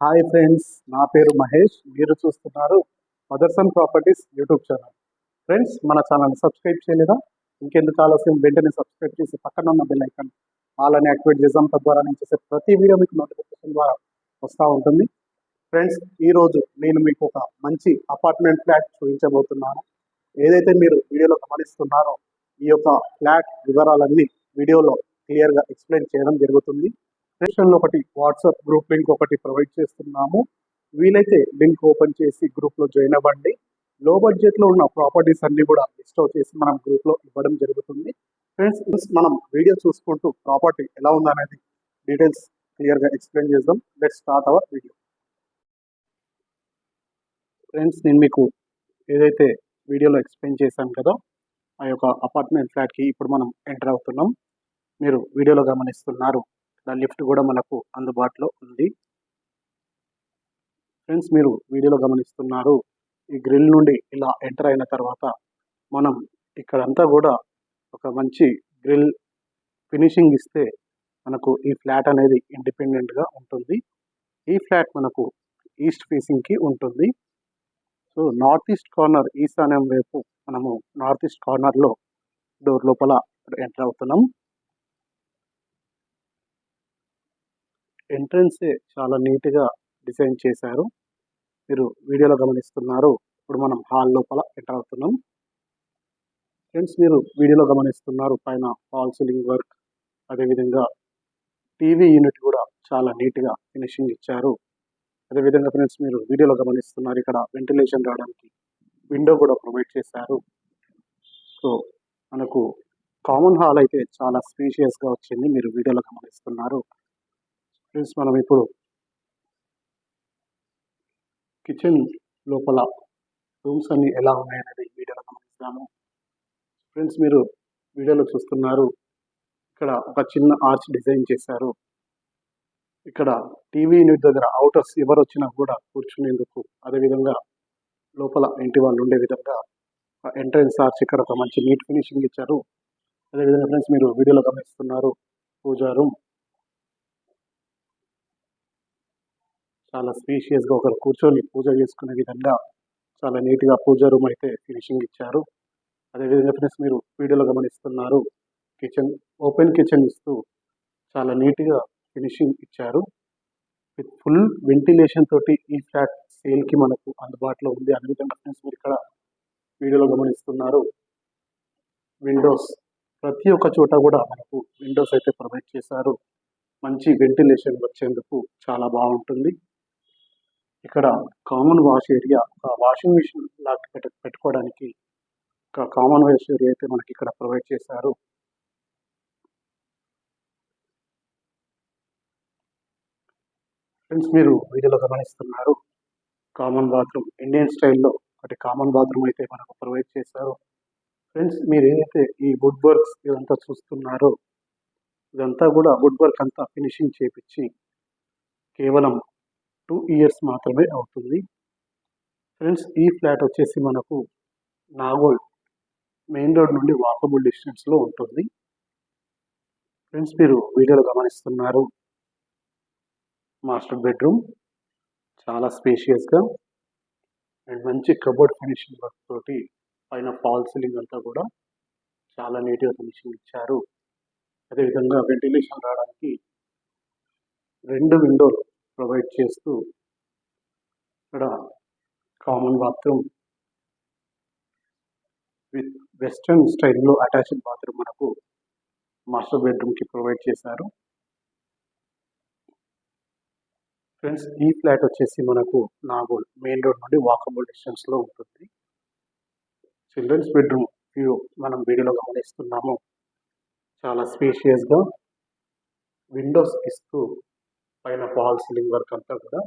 Hi friends నా పేరు మహేష్. మీరు చూస్తున్నారు Motherson properties YouTube channel. Friends మన ఛానల్ని సబ్స్క్రైబ్ చేయలేదా? ఇంకెందుకు ఆలస్యం? వెంటనే సబ్స్క్రైబ్ చేసి పక్కన ఉన్న బెల్ ఐకాన్ వాళ్ళని అని యాక్టివేట్ చేసాం తద్వారా నేను చేసే ప్రతి వీడియో మీకు నోటిఫికేషన్ ద్వారా వస్తూ ఉంటుంది. ఫ్రెండ్స్ ఈరోజు నేను మీకు ఒక మంచి అపార్ట్మెంట్ ఫ్లాట్ చూపించబోతున్నాను. ఏదైతే మీరు వీడియోలో గమనిస్తున్నారో ఈ యొక్క ఫ్లాట్ వివరాలన్నీ వీడియోలో క్లియర్గా ఎక్స్ప్లెయిన్ చేయడం జరుగుతుంది. డిస్క్రిప్షన్లో ఒకటి వాట్సాప్ గ్రూప్ లింక్ ఒకటి ప్రొవైడ్ చేస్తున్నాము. వీలైతే లింక్ ఓపెన్ చేసి గ్రూప్లో జాయిన్ అవ్వండి. లో బడ్జెట్లో ఉన్న ప్రాపర్టీస్ అన్ని కూడా లిస్ట్ అవుట్ చేసి మనం గ్రూప్లో ఇవ్వడం జరుగుతుంది. ఫ్రెండ్స్ మనం వీడియో చూసుకుంటూ ప్రాపర్టీ ఎలా ఉందనేది డీటెయిల్స్ క్లియర్గా ఎక్స్ప్లెయిన్ చేద్దాం. Let start our video friends నేను మీకు ఏదైతే వీడియోలో ఎక్స్ప్లెయిన్ చేశాను కదా ఆ యొక్క అపార్ట్మెంట్ ఫ్లాట్కి ఇప్పుడు మనం ఎంటర్ అవుతున్నాం. మీరు వీడియోలో గమనిస్తున్నారు. ఇక్కడ లిఫ్ట్ కూడా మనకు అందుబాటులో ఉంది. ఫ్రెండ్స్ మీరు వీడియోలో గమనిస్తున్నారు ఈ గ్రిల్ నుండి ఇలా ఎంటర్ అయిన తర్వాత మనం ఇక్కడంతా కూడా ఒక మంచి గ్రిల్ ఫినిషింగ్ ఇస్తే మనకు ఈ ఫ్లాట్ అనేది ఇండిపెండెంట్గా ఉంటుంది. ఈ ఫ్లాట్ మనకు ఈస్ట్ ఫేసింగ్కి ఉంటుంది. సో నార్త్ ఈస్ట్ కార్నర్ ఈశాన్యం వైపు మనము నార్త్ ఈస్ట్ కార్నర్లో డోర్ లోపల ఎంటర్ అవుతున్నాం. ఎంట్రన్సే చాలా నీట్గా డిజైన్ చేశారు. మీరు వీడియోలో గమనిస్తున్నారు. ఇప్పుడు మనం హాల్ లోపల ఎంటర్ అవుతున్నాం. ఫ్రెండ్స్ మీరు వీడియోలో గమనిస్తున్నారు పైన హాల్ సీలింగ్ వర్క్. అదేవిధంగా టీవీ యూనిట్ కూడా చాలా నీట్గా ఫినిషింగ్ ఇచ్చారు. అదేవిధంగా ఫ్రెండ్స్ మీరు వీడియోలో గమనిస్తున్నారు ఇక్కడ వెంటిలేషన్ రావడానికి విండో కూడా ప్రొవైడ్ చేశారు. సో మనకు కామన్ హాల్ అయితే చాలా స్పీషియస్గా వచ్చింది. మీరు వీడియోలో గమనిస్తున్నారు. ఫ్రెండ్స్ మనం ఇప్పుడు కిచెన్ లోపల రూమ్స్ అన్ని ఎలా ఉన్నాయనేది వీడియోలో గమనిస్తాము. ఫ్రెండ్స్ మీరు వీడియోలో చూస్తున్నారు ఇక్కడ ఒక చిన్న ఆర్చ్ డిజైన్ చేశారు. ఇక్కడ టీవీ యూనిట్ దగ్గర అవుటర్స్ ఎవరు వచ్చినా కూడా కూర్చునేందుకు అదేవిధంగా లోపల ఇంటి వాళ్ళు ఉండే విధంగా ఎంట్రన్స్ ఆర్చ్ ఇక్కడ ఒక మంచి నీట్ ఫినిషింగ్ ఇచ్చారు. అదేవిధంగా ఫ్రెండ్స్ మీరు వీడియోలో గమనిస్తున్నారు పూజా రూమ్. చాలా స్పేషియస్గా ఒకరు కూర్చొని పూజ చేసుకునే విధంగా చాలా నీట్గా పూజ రూమ్ అయితే ఫినిషింగ్ ఇచ్చారు. అదేవిధంగా ఫ్రెండ్స్ మీరు వీడియోలో గమనిస్తున్నారు కిచెన్ ఓపెన్ కిచెన్ ఇస్తూ చాలా నీట్గా ఫినిషింగ్ ఇచ్చారు. విత్ ఫుల్ వెంటిలేషన్ తోటి ఈ ఫ్లాట్ సేల్కి మనకు అందుబాటులో ఉంది. అదేవిధంగా ఫ్రెండ్స్ మీరు ఇక్కడ వీడియోలో గమనిస్తున్నారు విండోస్ ప్రతి ఒక్క చోట కూడా మనకు విండోస్ అయితే ప్రొవైడ్ చేశారు. మంచి వెంటిలేషన్ వచ్చేందుకు చాలా బాగుంటుంది. ఇక్కడ కామన్ వాష్ ఏరియా ఒక వాషింగ్ మిషన్ లాంటి పెట్ట పెట్టుకోవడానికి ఒక కామన్ వాష్ ఏరియా అయితే మనకి ఇక్కడ ప్రొవైడ్ చేశారు. ఫ్రెండ్స్ మీరు వీడియోలో గమనిస్తున్నారు కామన్ బాత్రూమ్ ఇండియన్ స్టైల్లో ఒకటి కామన్ బాత్రూమ్ అయితే మనకు ప్రొవైడ్ చేశారు. ఫ్రెండ్స్ మీరు ఏదైతే ఈ వుడ్ వర్క్స్ ఇదంతా చూస్తున్నారో ఇదంతా కూడా వుడ్ వర్క్ అంతా ఫినిషింగ్ చేపించి కేవలం టూ ఇయర్స్ మాత్రమే అవుతుంది. ఫ్రెండ్స్ ఈ ఫ్లాట్ వచ్చేసి మనకు నాగోల్ మెయిన్ రోడ్ నుండి వాకబుల్ డిస్టెన్స్లో ఉంటుంది. ఫ్రెండ్స్ మీరు వీడియోలో గమనిస్తున్నారు. మాస్టర్ బెడ్రూమ్ చాలా స్పేషియస్గా అండ్ మంచి కబోర్డ్ ఫినిషింగ్ వర్క్ తోటి పైన ఫాల్ సీలింగ్ అంతా కూడా చాలా నీట్గా ఫినిషింగ్ ఇచ్చారు. అదేవిధంగా వెంటిలేషన్ రావడానికి రెండు విండోలు ప్రొవైడ్ చేస్తూ ఇక్కడ కామన్ బాత్రూమ్ విత్ వెస్ట్రన్ స్టైల్లో అటాచ్డ్ బాత్రూమ్ మనకు మాస్టర్ బెడ్రూమ్కి ప్రొవైడ్ చేశారు. ఫ్రెండ్స్ ఈ ఫ్లాట్ వచ్చేసి మనకు నాగోల్ మెయిన్ రోడ్ నుండి వాకబుల్ డిస్టెన్స్లో ఉంటుంది. చిల్డ్రన్స్ బెడ్రూమ్ వ్యూ మనం వీడియోలో గమనిస్తున్నాము. చాలా స్పేషియస్గా విండోస్ ఇస్తూ పైన ఫాల్ సీలింగ్ వర్క్ అంతా కూడా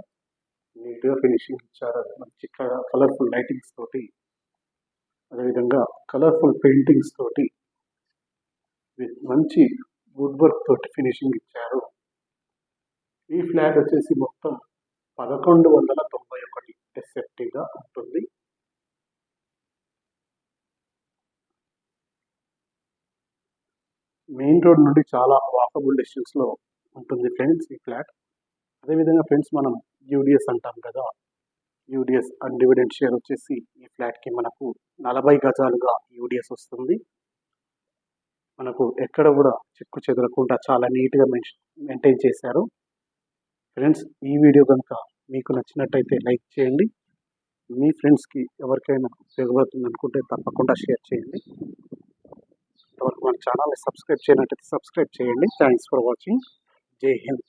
నీట్గా ఫినిషింగ్ ఇచ్చారు. మంచి కలర్ఫుల్ లైటింగ్స్ తోటి అదేవిధంగా కలర్ఫుల్ పెయింటింగ్స్ తోటి విత్ మంచి వుడ్ వర్క్ తోటి ఫినిషింగ్ ఇచ్చారు. ఈ ఫ్లాట్ వచ్చేసి మొత్తం పదకొండు వందల తొంభై ఒకటి ఎస్ఎఫ్టీగా ఉంటుంది. మెయిన్ రోడ్ నుండి చాలా వాకబుల్ డిస్టెన్స్లో ఉంటుంది ఫ్రెండ్స్ ఈ ఫ్లాట్ అదేవిధంగా ఫ్రెండ్స్ మనం యూడిఎస్ అంటాం కదా యూడిఎస్ అన్డివిడెంట్ షేర్ వచ్చేసి ఈ ఫ్లాట్కి మనకు నలభై గజాలుగా యూడిఎస్ వస్తుంది. మనకు ఎక్కడ కూడా చిక్కు చెదరకుండా చాలా నీట్గా మెయింటైన్ చేశారు. ఫ్రెండ్స్ ఈ వీడియో కనుక మీకు నచ్చినట్టయితే లైక్ చేయండి. మీ ఫ్రెండ్స్కి ఎవరికైనా ఉపయోగపడుతుంది అనుకుంటే తప్పకుండా షేర్ చేయండి. ఇంతవరకు మన ఛానల్ని సబ్స్క్రైబ్ చేయనట్టయితే సబ్స్క్రైబ్ చేయండి. Thanks for watching. Jai Hind.